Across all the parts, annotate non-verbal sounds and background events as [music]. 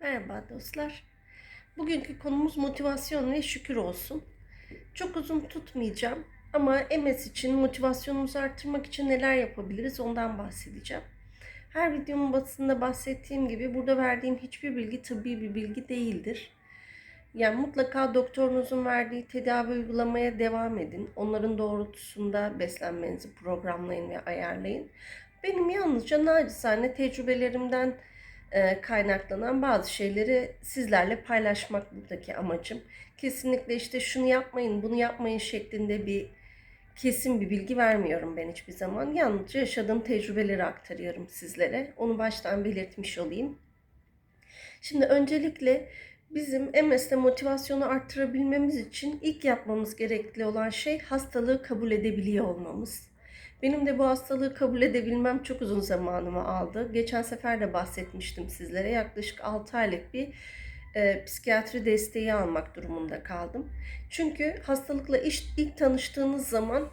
Merhaba dostlar. Bugünkü konumuz motivasyon ve şükür olsun. Çok uzun tutmayacağım ama MS için motivasyonumuzu arttırmak için neler yapabiliriz ondan bahsedeceğim. Her videomun basında bahsettiğim gibi burada verdiğim hiçbir bilgi tıbbi bir bilgi değildir. Yani mutlaka doktorunuzun verdiği tedavi uygulamaya devam edin. Onların doğrultusunda beslenmenizi programlayın ve ayarlayın. Benim yalnızca nacizane tecrübelerimden kaynaklanan bazı şeyleri sizlerle paylaşmak buradaki amacım. Kesinlikle işte şunu yapmayın, bunu yapmayın şeklinde bir kesin bir bilgi vermiyorum ben hiçbir zaman. Yalnızca yaşadığım tecrübeleri aktarıyorum sizlere. Onu baştan belirtmiş olayım. Şimdi öncelikle bizim MS'de motivasyonu arttırabilmemiz için ilk yapmamız gerekli olan şey hastalığı kabul edebiliyor olmamız. Benim de bu hastalığı kabul edebilmem çok uzun zamanımı aldı. Geçen sefer de bahsetmiştim sizlere. Yaklaşık 6 aylık bir e, psikiyatri desteği almak durumunda kaldım. Çünkü hastalıkla iş, ilk tanıştığınız zaman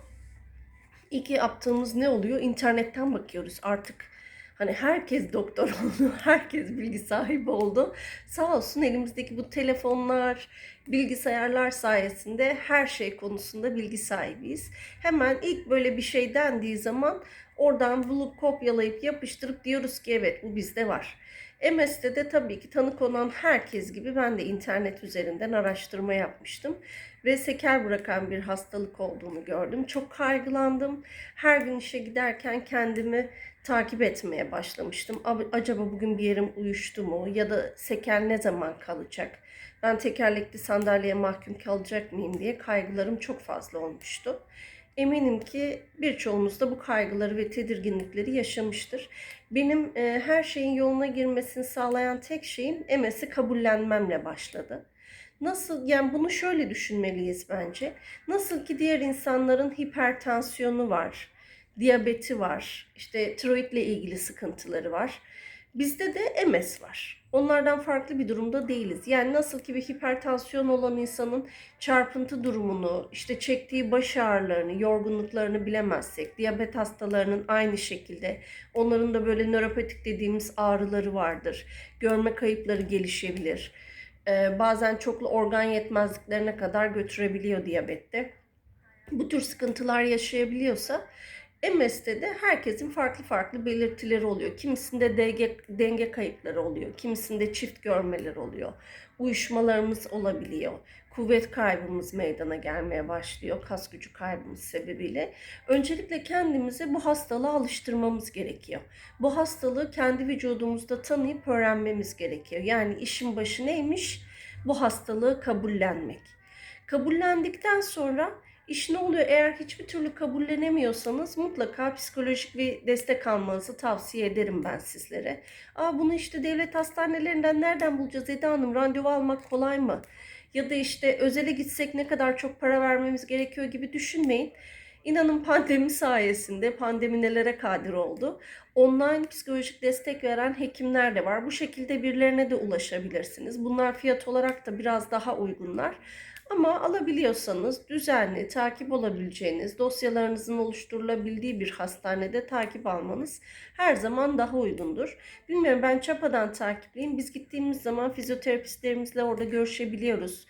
ilk yaptığımız ne oluyor? İnternetten bakıyoruz artık. Hani herkes doktor [laughs] oldu, herkes bilgi sahibi oldu. Sağ olsun elimizdeki bu telefonlar, bilgisayarlar sayesinde her şey konusunda bilgi sahibiyiz. Hemen ilk böyle bir şey dendiği zaman oradan bulup kopyalayıp yapıştırıp diyoruz ki evet bu bizde var. MS'de de tabii ki tanı konan herkes gibi ben de internet üzerinden araştırma yapmıştım ve seker bırakan bir hastalık olduğunu gördüm. Çok kaygılandım. Her gün işe giderken kendimi takip etmeye başlamıştım. Acaba bugün bir yerim uyuştu mu ya da seker ne zaman kalacak? Ben tekerlekli sandalyeye mahkum kalacak mıyım diye kaygılarım çok fazla olmuştu. Eminim ki birçoğumuz da bu kaygıları ve tedirginlikleri yaşamıştır. Benim e, her şeyin yoluna girmesini sağlayan tek şeyim MS'i kabullenmemle başladı. Nasıl yani bunu şöyle düşünmeliyiz bence. Nasıl ki diğer insanların hipertansiyonu var, diyabeti var, işte tiroidle ilgili sıkıntıları var. Bizde de MS var. Onlardan farklı bir durumda değiliz. Yani nasıl ki bir hipertansiyon olan insanın çarpıntı durumunu, işte çektiği baş ağrılarını, yorgunluklarını bilemezsek, diyabet hastalarının aynı şekilde onların da böyle nöropatik dediğimiz ağrıları vardır. Görme kayıpları gelişebilir. Ee, bazen çoklu organ yetmezliklerine kadar götürebiliyor diyabette. Bu tür sıkıntılar yaşayabiliyorsa MS'de de herkesin farklı farklı belirtileri oluyor. Kimisinde denge, denge kayıpları oluyor. Kimisinde çift görmeler oluyor. Uyuşmalarımız olabiliyor. Kuvvet kaybımız meydana gelmeye başlıyor. Kas gücü kaybımız sebebiyle. Öncelikle kendimizi bu hastalığa alıştırmamız gerekiyor. Bu hastalığı kendi vücudumuzda tanıyıp öğrenmemiz gerekiyor. Yani işin başı neymiş? Bu hastalığı kabullenmek. Kabullendikten sonra İş ne oluyor? Eğer hiçbir türlü kabullenemiyorsanız mutlaka psikolojik bir destek almanızı tavsiye ederim ben sizlere. Aa bunu işte devlet hastanelerinden nereden bulacağız Eda Hanım? Randevu almak kolay mı? Ya da işte özele gitsek ne kadar çok para vermemiz gerekiyor gibi düşünmeyin. İnanın pandemi sayesinde pandemi nelere kadir oldu. Online psikolojik destek veren hekimler de var. Bu şekilde birilerine de ulaşabilirsiniz. Bunlar fiyat olarak da biraz daha uygunlar. Ama alabiliyorsanız düzenli takip olabileceğiniz, dosyalarınızın oluşturulabildiği bir hastanede takip almanız her zaman daha uygundur. Bilmiyorum ben Çapa'dan takipliyim. Biz gittiğimiz zaman fizyoterapistlerimizle orada görüşebiliyoruz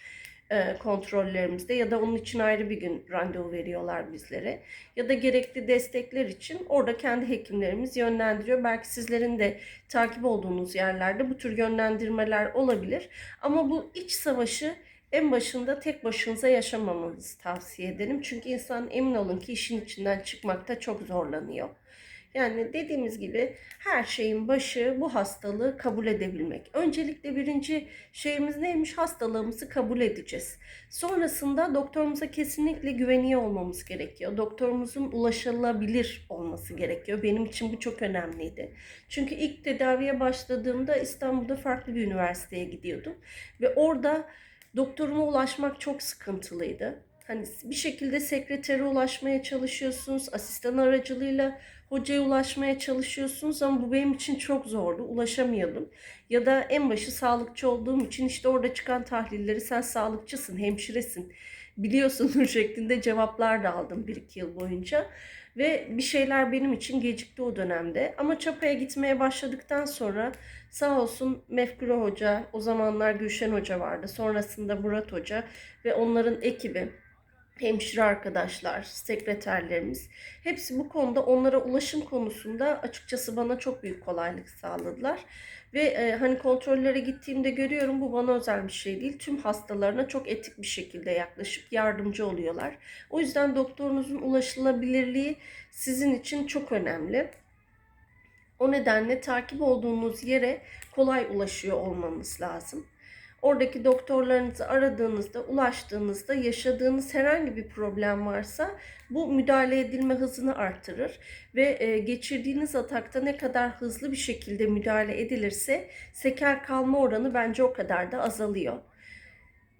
e, kontrollerimizde ya da onun için ayrı bir gün randevu veriyorlar bizlere. Ya da gerekli destekler için orada kendi hekimlerimiz yönlendiriyor. Belki sizlerin de takip olduğunuz yerlerde bu tür yönlendirmeler olabilir. Ama bu iç savaşı en başında tek başınıza yaşamamanızı tavsiye ederim. Çünkü insan emin olun ki işin içinden çıkmakta çok zorlanıyor. Yani dediğimiz gibi her şeyin başı bu hastalığı kabul edebilmek. Öncelikle birinci şeyimiz neymiş? Hastalığımızı kabul edeceğiz. Sonrasında doktorumuza kesinlikle güveniyor olmamız gerekiyor. Doktorumuzun ulaşılabilir olması gerekiyor. Benim için bu çok önemliydi. Çünkü ilk tedaviye başladığımda İstanbul'da farklı bir üniversiteye gidiyordum. Ve orada doktoruma ulaşmak çok sıkıntılıydı. Hani bir şekilde sekretere ulaşmaya çalışıyorsunuz, asistan aracılığıyla hocaya ulaşmaya çalışıyorsunuz ama bu benim için çok zordu. Ulaşamıyordum. Ya da en başı sağlıkçı olduğum için işte orada çıkan tahlilleri sen sağlıkçısın, hemşiresin, biliyorsunuz [laughs] şeklinde cevaplar da aldım bir iki yıl boyunca. Ve bir şeyler benim için gecikti o dönemde. Ama Çapa'ya gitmeye başladıktan sonra sağ olsun Mefkure Hoca, o zamanlar Gülşen Hoca vardı. Sonrasında Murat Hoca ve onların ekibi hemşire arkadaşlar, sekreterlerimiz hepsi bu konuda onlara ulaşım konusunda açıkçası bana çok büyük kolaylık sağladılar. Ve e, hani kontrollere gittiğimde görüyorum bu bana özel bir şey değil. Tüm hastalarına çok etik bir şekilde yaklaşıp yardımcı oluyorlar. O yüzden doktorunuzun ulaşılabilirliği sizin için çok önemli. O nedenle takip olduğunuz yere kolay ulaşıyor olmanız lazım. Oradaki doktorlarınızı aradığınızda, ulaştığınızda yaşadığınız herhangi bir problem varsa bu müdahale edilme hızını artırır ve e, geçirdiğiniz atakta ne kadar hızlı bir şekilde müdahale edilirse sekel kalma oranı bence o kadar da azalıyor.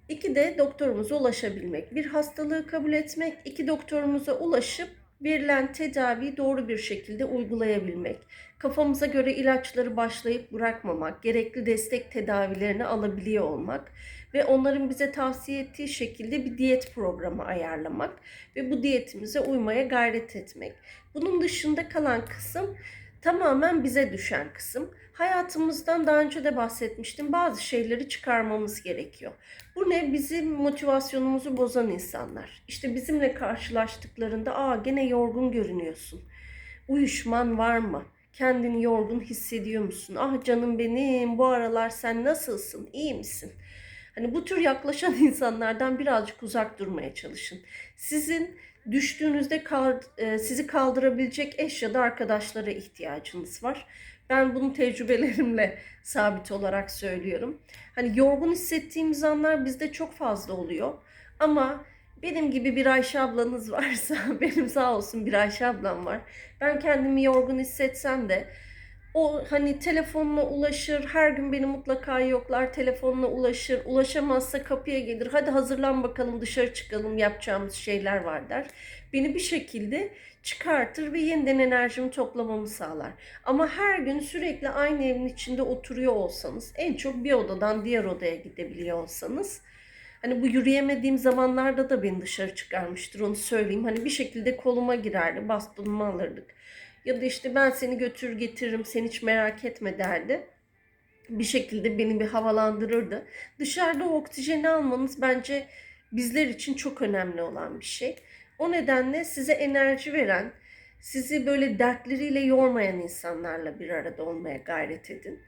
İki de doktorumuza ulaşabilmek. Bir hastalığı kabul etmek, iki doktorumuza ulaşıp verilen tedaviyi doğru bir şekilde uygulayabilmek. Kafamıza göre ilaçları başlayıp bırakmamak, gerekli destek tedavilerini alabiliyor olmak ve onların bize tavsiye ettiği şekilde bir diyet programı ayarlamak ve bu diyetimize uymaya gayret etmek. Bunun dışında kalan kısım tamamen bize düşen kısım. Hayatımızdan daha önce de bahsetmiştim. Bazı şeyleri çıkarmamız gerekiyor. Bu ne? Bizim motivasyonumuzu bozan insanlar. İşte bizimle karşılaştıklarında aa gene yorgun görünüyorsun. Uyuşman var mı? Kendini yorgun hissediyor musun? Ah canım benim bu aralar sen nasılsın? İyi misin? Hani bu tür yaklaşan [laughs] insanlardan birazcık uzak durmaya çalışın. Sizin düştüğünüzde e, sizi kaldırabilecek eş ya da arkadaşlara ihtiyacınız var. Ben bunu tecrübelerimle [laughs] sabit olarak söylüyorum. Hani yorgun hissettiğimiz anlar bizde çok fazla oluyor. Ama benim gibi bir Ayşe ablanız varsa, [laughs] benim sağ olsun bir Ayşe ablam var. Ben kendimi yorgun hissetsem de o hani telefonla ulaşır, her gün beni mutlaka yoklar, telefonla ulaşır, ulaşamazsa kapıya gelir. Hadi hazırlan bakalım dışarı çıkalım yapacağımız şeyler var der. Beni bir şekilde çıkartır ve yeniden enerjimi toplamamı sağlar. Ama her gün sürekli aynı evin içinde oturuyor olsanız, en çok bir odadan diğer odaya gidebiliyor olsanız, Hani bu yürüyemediğim zamanlarda da beni dışarı çıkarmıştır onu söyleyeyim. Hani bir şekilde koluma girerdi, bastonumu alırdık. Ya da işte ben seni götür getiririm, sen hiç merak etme derdi. Bir şekilde beni bir havalandırırdı. Dışarıda oksijeni almanız bence bizler için çok önemli olan bir şey. O nedenle size enerji veren, sizi böyle dertleriyle yormayan insanlarla bir arada olmaya gayret edin.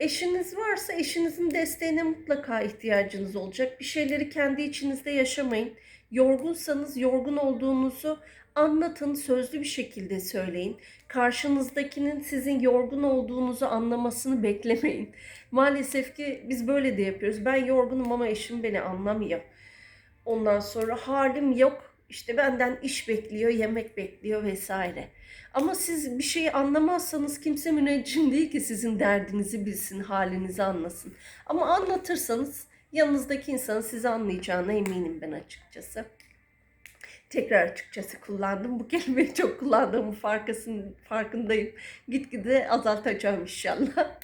Eşiniz varsa eşinizin desteğine mutlaka ihtiyacınız olacak. Bir şeyleri kendi içinizde yaşamayın. Yorgunsanız yorgun olduğunuzu anlatın, sözlü bir şekilde söyleyin. Karşınızdakinin sizin yorgun olduğunuzu anlamasını beklemeyin. Maalesef ki biz böyle de yapıyoruz. Ben yorgunum ama eşim beni anlamıyor. Ondan sonra halim yok. İşte benden iş bekliyor, yemek bekliyor vesaire. Ama siz bir şeyi anlamazsanız kimse müneccim değil ki sizin derdinizi bilsin, halinizi anlasın. Ama anlatırsanız yanınızdaki insanın sizi anlayacağına eminim ben açıkçası. Tekrar açıkçası kullandım. Bu kelimeyi [laughs] çok kullandığımı farkasın, farkındayım. Gitgide azaltacağım inşallah.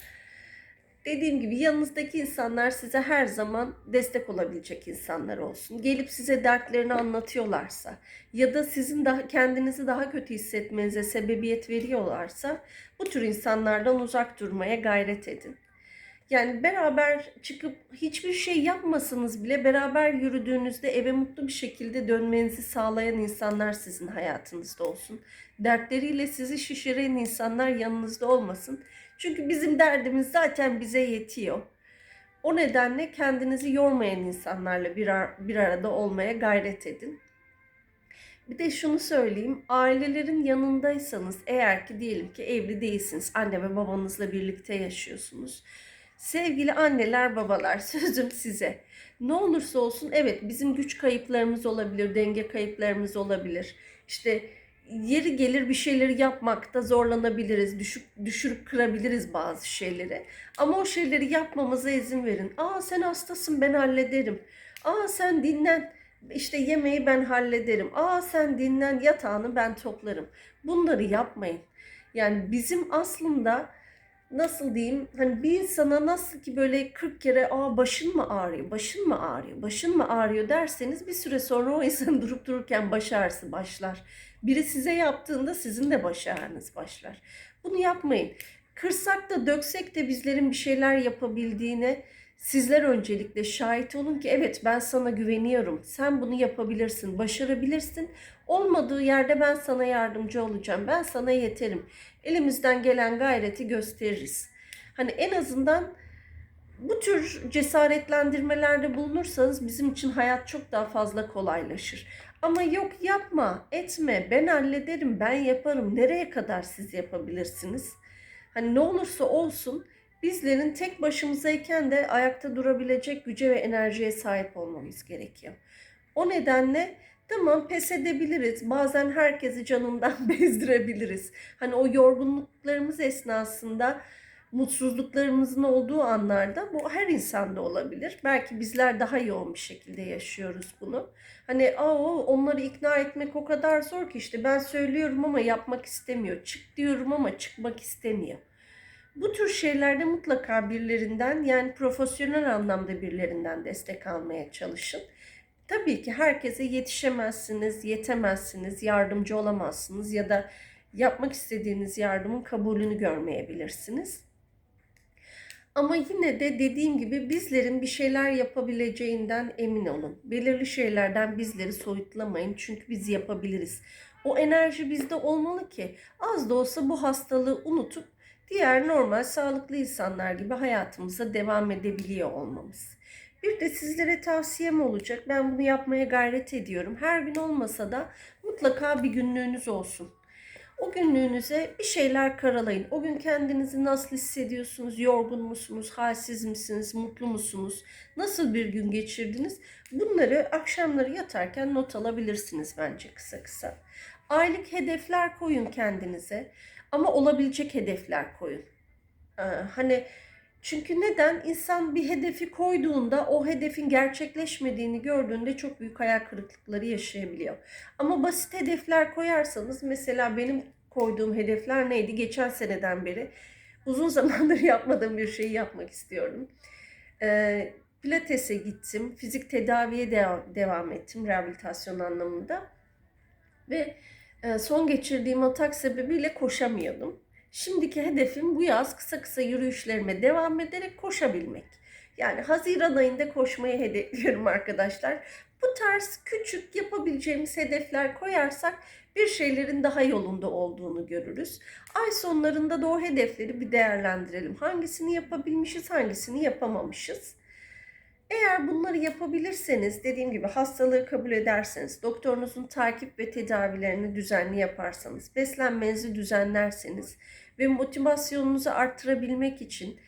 Dediğim gibi yanınızdaki insanlar size her zaman destek olabilecek insanlar olsun. Gelip size dertlerini anlatıyorlarsa ya da sizin daha kendinizi daha kötü hissetmenize sebebiyet veriyorlarsa bu tür insanlardan uzak durmaya gayret edin. Yani beraber çıkıp hiçbir şey yapmasanız bile beraber yürüdüğünüzde eve mutlu bir şekilde dönmenizi sağlayan insanlar sizin hayatınızda olsun. Dertleriyle sizi şişiren insanlar yanınızda olmasın. Çünkü bizim derdimiz zaten bize yetiyor. O nedenle kendinizi yormayan insanlarla bir, ar- bir arada olmaya gayret edin. Bir de şunu söyleyeyim. Ailelerin yanındaysanız eğer ki diyelim ki evli değilsiniz. Anne ve babanızla birlikte yaşıyorsunuz. Sevgili anneler, babalar [laughs] sözüm size. Ne olursa olsun evet bizim güç kayıplarımız olabilir, denge kayıplarımız olabilir. İşte yeri gelir bir şeyleri yapmakta zorlanabiliriz, düşük, düşürüp kırabiliriz bazı şeyleri. Ama o şeyleri yapmamıza izin verin. Aa sen hastasın ben hallederim. Aa sen dinlen. İşte yemeği ben hallederim. Aa sen dinlen yatağını ben toplarım. Bunları yapmayın. Yani bizim aslında nasıl diyeyim hani bir insana nasıl ki böyle 40 kere aa başın mı ağrıyor, başın mı ağrıyor, başın mı ağrıyor derseniz bir süre sonra o insanın [laughs] durup dururken baş ağrısı başlar. Biri size yaptığında sizin de baş ağrınız başlar. Bunu yapmayın. Kırsak da döksek de bizlerin bir şeyler yapabildiğine sizler öncelikle şahit olun ki evet ben sana güveniyorum. Sen bunu yapabilirsin, başarabilirsin. Olmadığı yerde ben sana yardımcı olacağım. Ben sana yeterim. Elimizden gelen gayreti gösteririz. Hani en azından bu tür cesaretlendirmelerde bulunursanız bizim için hayat çok daha fazla kolaylaşır. Ama yok yapma, etme, ben hallederim, ben yaparım. Nereye kadar siz yapabilirsiniz? Hani ne olursa olsun bizlerin tek başımızayken de ayakta durabilecek güce ve enerjiye sahip olmamız gerekiyor. O nedenle tamam pes edebiliriz. Bazen herkesi canından [laughs] bezdirebiliriz. Hani o yorgunluklarımız esnasında mutsuzluklarımızın olduğu anlarda bu her insanda olabilir. Belki bizler daha yoğun bir şekilde yaşıyoruz bunu. Hani Aa, onları ikna etmek o kadar zor ki işte ben söylüyorum ama yapmak istemiyor. Çık diyorum ama çıkmak istemiyor. Bu tür şeylerde mutlaka birilerinden yani profesyonel anlamda birilerinden destek almaya çalışın. Tabii ki herkese yetişemezsiniz, yetemezsiniz, yardımcı olamazsınız ya da yapmak istediğiniz yardımın kabulünü görmeyebilirsiniz. Ama yine de dediğim gibi bizlerin bir şeyler yapabileceğinden emin olun. Belirli şeylerden bizleri soyutlamayın çünkü biz yapabiliriz. O enerji bizde olmalı ki az da olsa bu hastalığı unutup diğer normal sağlıklı insanlar gibi hayatımıza devam edebiliyor olmamız. Bir de sizlere tavsiyem olacak. Ben bunu yapmaya gayret ediyorum. Her gün olmasa da mutlaka bir günlüğünüz olsun. O günlüğünüze bir şeyler karalayın. O gün kendinizi nasıl hissediyorsunuz? Yorgun musunuz? Halsiz misiniz? Mutlu musunuz? Nasıl bir gün geçirdiniz? Bunları akşamları yatarken not alabilirsiniz bence kısa kısa. Aylık hedefler koyun kendinize. Ama olabilecek hedefler koyun. Ee, hani çünkü neden? İnsan bir hedefi koyduğunda o hedefin gerçekleşmediğini gördüğünde çok büyük hayal kırıklıkları yaşayabiliyor. Ama basit hedefler koyarsanız mesela benim koyduğum hedefler neydi? Geçen seneden beri uzun [laughs] zamandır yapmadığım bir şeyi yapmak istiyorum. Ee, Pilates'e gittim. Fizik tedaviye de- devam ettim rehabilitasyon anlamında. Ve e, son geçirdiğim atak sebebiyle koşamıyordum. Şimdiki hedefim bu yaz kısa kısa yürüyüşlerime devam ederek koşabilmek. Yani Haziran ayında koşmayı hedefliyorum arkadaşlar. Bu tarz küçük yapabileceğimiz hedefler koyarsak bir şeylerin daha yolunda olduğunu görürüz. Ay sonlarında da o hedefleri bir değerlendirelim. Hangisini yapabilmişiz, hangisini yapamamışız. Eğer bunları yapabilirseniz, dediğim gibi hastalığı kabul ederseniz, doktorunuzun takip ve tedavilerini düzenli yaparsanız, beslenmenizi düzenlerseniz ve motivasyonunuzu arttırabilmek için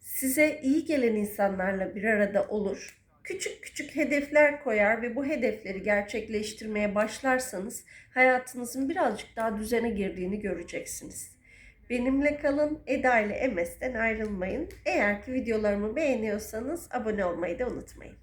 size iyi gelen insanlarla bir arada olur, küçük küçük hedefler koyar ve bu hedefleri gerçekleştirmeye başlarsanız hayatınızın birazcık daha düzene girdiğini göreceksiniz. Benimle kalın, Eda ile Emes'ten ayrılmayın. Eğer ki videolarımı beğeniyorsanız abone olmayı da unutmayın.